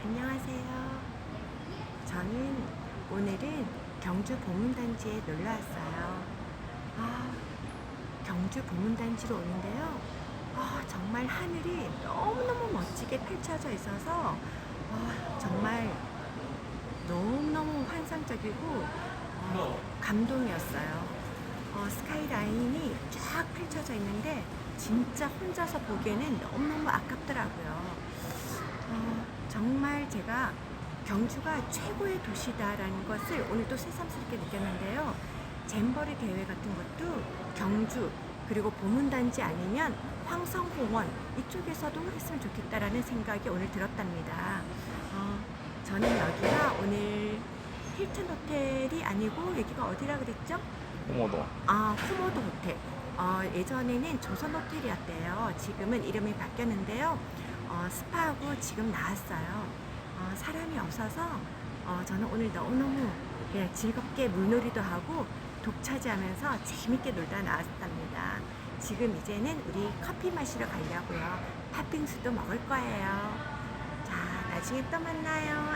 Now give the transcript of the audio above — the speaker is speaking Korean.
안녕하세요. 저는 오늘은 경주 보문단지에 놀러 왔어요. 아, 경주 보문단지로 오는데요. 아, 정말 하늘이 너무너무 멋지게 펼쳐져 있어서 아, 정말 너무너무 환상적이고 어, 감동이었어요. 어, 스카이라인이 쫙 펼쳐져 있는데 진짜 혼자서 보기에는 너무너무 아깝더라고요. 어, 정말 제가 경주가 최고의 도시다라는 것을 오늘 또 새삼스럽게 느꼈는데요. 잼버리 대회 같은 것도 경주 그리고 보문단지 아니면 황성공원 이쪽에서도 했으면 좋겠다라는 생각이 오늘 들었답니다. 어, 저는 여기가 오늘 힐튼 호텔이 아니고 여기가 어디라 그랬죠? 홍어도 아, 후모도 호텔. 어, 예전에는 조선 호텔이었대요. 지금은 이름이 바뀌었는데요. 어, 스파하고 지금 나왔어요. 어, 사람이 없어서 어, 저는 오늘 너무너무 그냥 즐겁게 물놀이도 하고 독차지하면서 재밌게 놀다 나왔답니다. 지금 이제는 우리 커피 마시러 가려고요. 팥빙수도 먹을 거예요. 자, 나중에 또 만나요.